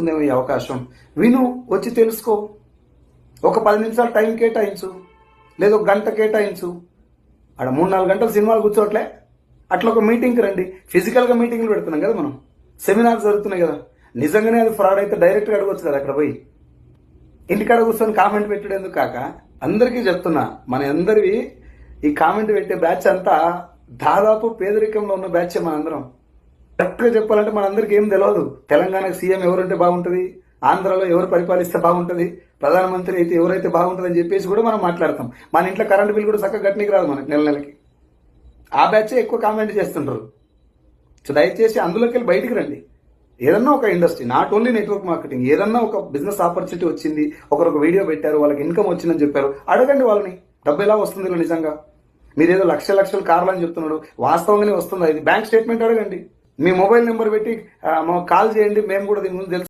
వస్తుందేమో ఈ అవకాశం. విను వచ్చి తెలుసుకో. ఒక పది నిమిషాలు టైం కేటాయించు. లేదా ఒక గంట కేటాయించు. ఆడ మూడు నాలుగు గంటలు సినిమాలు కూర్చోట్లే అట్లా ఒక మీటింగ్కి రండి. ఫిజికల్గా మీటింగ్లు పెడుతున్నాం కదా మనం. సెమినార్స్ జరుగుతున్నాయి కదా. నిజంగానే అది ఫ్రాడ్ అయితే డైరెక్ట్గా అడగొచ్చు కదా అక్కడ పోయి. ఇంటికాడ కూర్చొని కామెంట్ పెట్టడేందుకు కాక? అందరికీ చెప్తున్నా మన అందరివి ఈ కామెంట్ పెట్టే బ్యాచ్ అంతా దాదాపు పేదరికంలో ఉన్న బ్యాచ్ మన అందరం. కరెక్ట్గా చెప్పాలంటే మనందరికీ ఏం తెలియదు తెలంగాణకు సీఎం ఎవరుంటే బాగుంటుంది ఆంధ్రాలో ఎవరు పరిపాలిస్తే బాగుంటుంది ప్రధానమంత్రి అయితే ఎవరైతే బాగుంటుందని చెప్పేసి కూడా మనం మాట్లాడతాం. మన ఇంట్లో కరెంట్ బిల్ కూడా చక్కగా కట్టనికి రాదు మనకి నెల నెలకి. ఆ బ్యాచే ఎక్కువ కామెంట్ చేస్తుంటారు. సో దయచేసి అందులోకి వెళ్ళి బయటికి రండి. ఏదన్నా ఒక industry not only network marketing ఏదన్నా ఒక బిజినెస్ ఆపర్చునిటీ వచ్చింది ఒకరు ఒక వీడియో పెట్టారు వాళ్ళకి ఇన్కమ్ వచ్చిందని చెప్పారు అడగండి వాళ్ళని. డబ్బు ఎలా వస్తుంది నిజంగా? మీరు ఏదో లక్ష లక్షలు కార్లు అని చెప్తున్నాడు వాస్తవంగానే వస్తుందా ఇది బ్యాంక్ స్టేట్మెంట్ అడగండి. మీ మొబైల్ నెంబర్ పెట్టి కాల్ చేయండి మేము కూడా దీని ముందు తెలుసు.